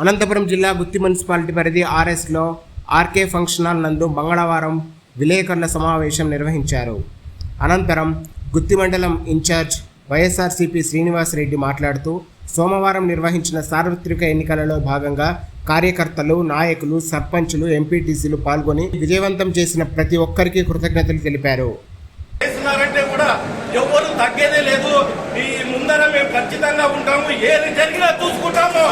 అనంతపురం జిల్లా గుత్తి మున్సిపాలిటీ పరిధి ఆర్ఎస్లో RK function hall నందు మంగళవారం విలేకరుల సమావేశం నిర్వహించారు. అనంతరం గుత్తి మండలం ఇన్ఛార్జ్ వైఎస్ఆర్సీపీ శ్రీనివాసరెడ్డి మాట్లాడుతూ సోమవారం నిర్వహించిన సార్వత్రిక ఎన్నికలలో భాగంగా కార్యకర్తలు నాయకులు సర్పంచులు ఎంపీటీసీలు పాల్గొని విజయవంతం చేసిన ప్రతి ఒక్కరికి కృతజ్ఞతలు తెలిపారు. కూడా ఎవరు తగ్గేదే లేదు. ఈ ముందర మేము ఖచ్చితంగా ఉంటాము. ఏది జరిగినా చూసుకుంటాము.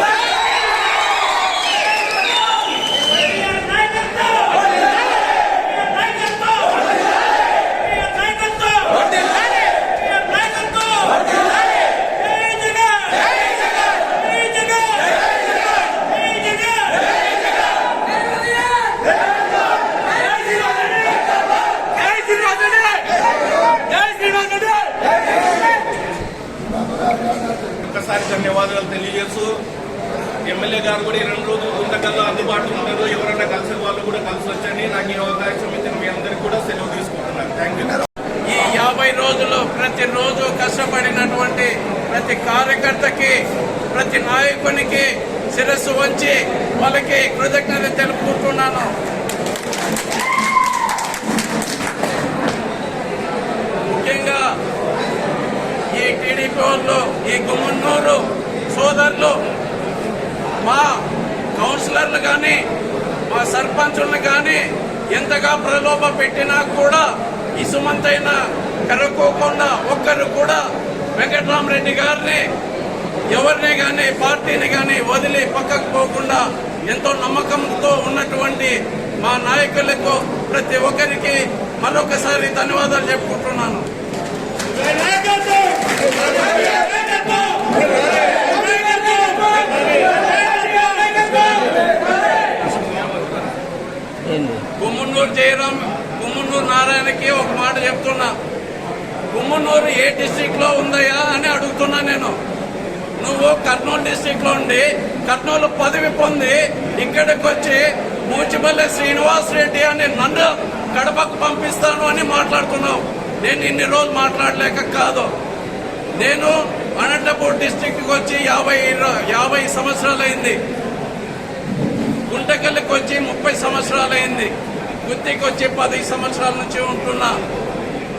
ఎమ్మెల్యే గారు కూడా రెండు రోజులు గుంతకల్లో అందుబాటులో ఉన్నారు. ఎవరైనా కలిసిన వాళ్ళు కూడా కలిసి వచ్చండి. నాకు ఈ అవకాశం ఇచ్చిన మీ అందరికీ కూడా సెలవు తీసుకుంటున్నాను. థ్యాంక్ యూ ఈ యాభై రోజులు ప్రతిరోజు కష్టపడినటువంటి ప్రతి కార్యకర్తకి ప్రతి నాయకునికి శిరస్సు వంచి వాళ్ళకి కృతజ్ఞత తెలుపుకుంటున్నాను ముఖ్యంగా ఈ టీడీపీ వాళ్ళు ఈ గుమ్మన్నూరు సోదరులు మా కౌన్సిలర్లు కానీ మా సర్పంచులను కానీ ఎంతగా ప్రలోభ పెట్టినా కూడా ఇసుమంతైనా కరక్కోకుండా ఒక్కరు కూడా వెంకటరామరెడ్డి గారిని ఎవరిని కానీ పార్టీని కానీ వదిలి పక్కకు పోకుండా ఎంతో నమ్మకంతో ఉన్నటువంటి మా నాయకులకు ప్రతి ఒక్కరికి మరొకసారి ధన్యవాదాలు చెప్పుకుంటున్నాను. గుమ్మన్నూరు గుమ్మనూరు నారాయణకి ఒక మాట చెప్తున్నా. గుమ్మనూరు ఏ డిస్టిక్లో ఉందయ్యా అని అడుగుతున్నా నేను. నువ్వు కర్నూలు డిస్టిక్లో ఉండి కర్నూలు పదవి పొంది ఇక్కడికి వచ్చి మూచిపల్లి శ్రీనివాస్ రెడ్డి అని నన్ను కడపకు పంపిస్తాను అని మాట్లాడుతున్నావు. నేను ఇన్ని రోజులు మాట్లాడలేక కాదు. నేను అనంతపూర్ డిస్టిక్ వచ్చి యాభై యాభై సంవత్సరాలైంది. గుంటకల్లికి వచ్చి ముప్పై సంవత్సరాలైంది. గుత్తికి వచ్చి పది సంవత్సరాల నుంచి ఉంటున్నా.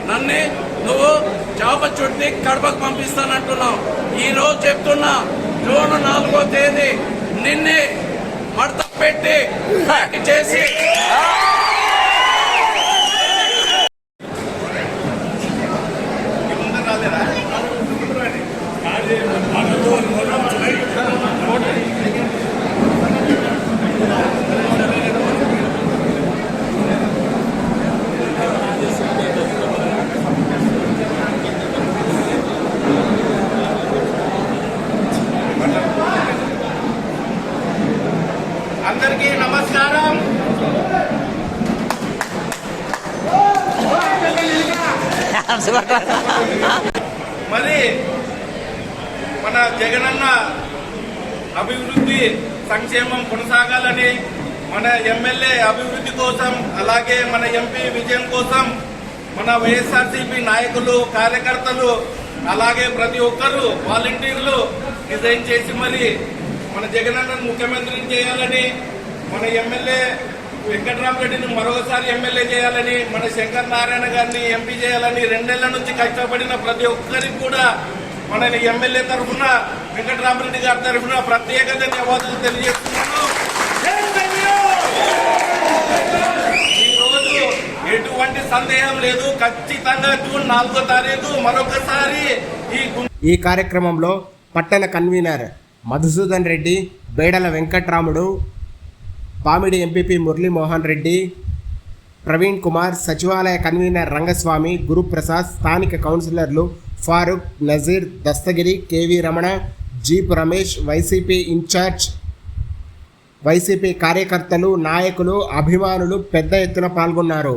నన్ను నువ్వు చేప చుట్టి కడపకు పంపిస్తానంటున్నావు. ఈ రోజు చెప్తున్నా జూన్ నాలుగో తేదీ నిన్నే మడత పెట్టి చేసి ఈ ముందర రాలేరా అందరికీ నమస్కారం. మరి మన జగనన్న అభివృద్ధి సంక్షేమం కొనసాగాలని మన ఎమ్మెల్యే అభివృద్ధి కోసం అలాగే మన ఎంపీ విజయం కోసం మన వైఎస్ఆర్సీపీ నాయకులు కార్యకర్తలు అలాగే ప్రతి ఒక్కరూ వాలంటీర్లు డిజైన్ చేసి మరి మన అన్న ముఖ్యమంత్రిని చేయాలని మన ఎమ్మెల్యే వెంకటరామరెడ్డిని మరొకసారి ఎమ్మెల్యే చేయాలని మన శంకర్ నారాయణ గారిని ఎంపీ చేయాలని రెండేళ్ళ నుంచి కష్టపడిన ప్రతి ఒక్కరికి కూడా మన ఎమ్మెల్యే తరఫున వెంకటరామరెడ్డి గారి తరఫున ప్రత్యేక ధన్యవాదాలు తెలియజేస్తున్నాను. ఈ రోజు ఎటువంటి సందేహం లేదు. ఖచ్చితంగా జూన్ నాలుగో తారీఖు మరొకసారి ఈ ఈ కార్యక్రమంలో పట్టణ కన్వీనర్ మధుసూదన్ రెడ్డి బేడల వెంకట్రాముడు పామిడి ఎంపీపీ మురళీమోహన్ రెడ్డి ప్రవీణ్ కుమార్ సచివాలయ కన్వీనర్ రంగస్వామి గురుప్రసాద్ స్థానిక కౌన్సిలర్లు Farooq Nazeer Dastagiri KV Ramana Jeep Ramesh YCP in charge YCP కార్యకర్తలు నాయకులు అభిమానులు పెద్ద ఎత్తున పాల్గొన్నారు.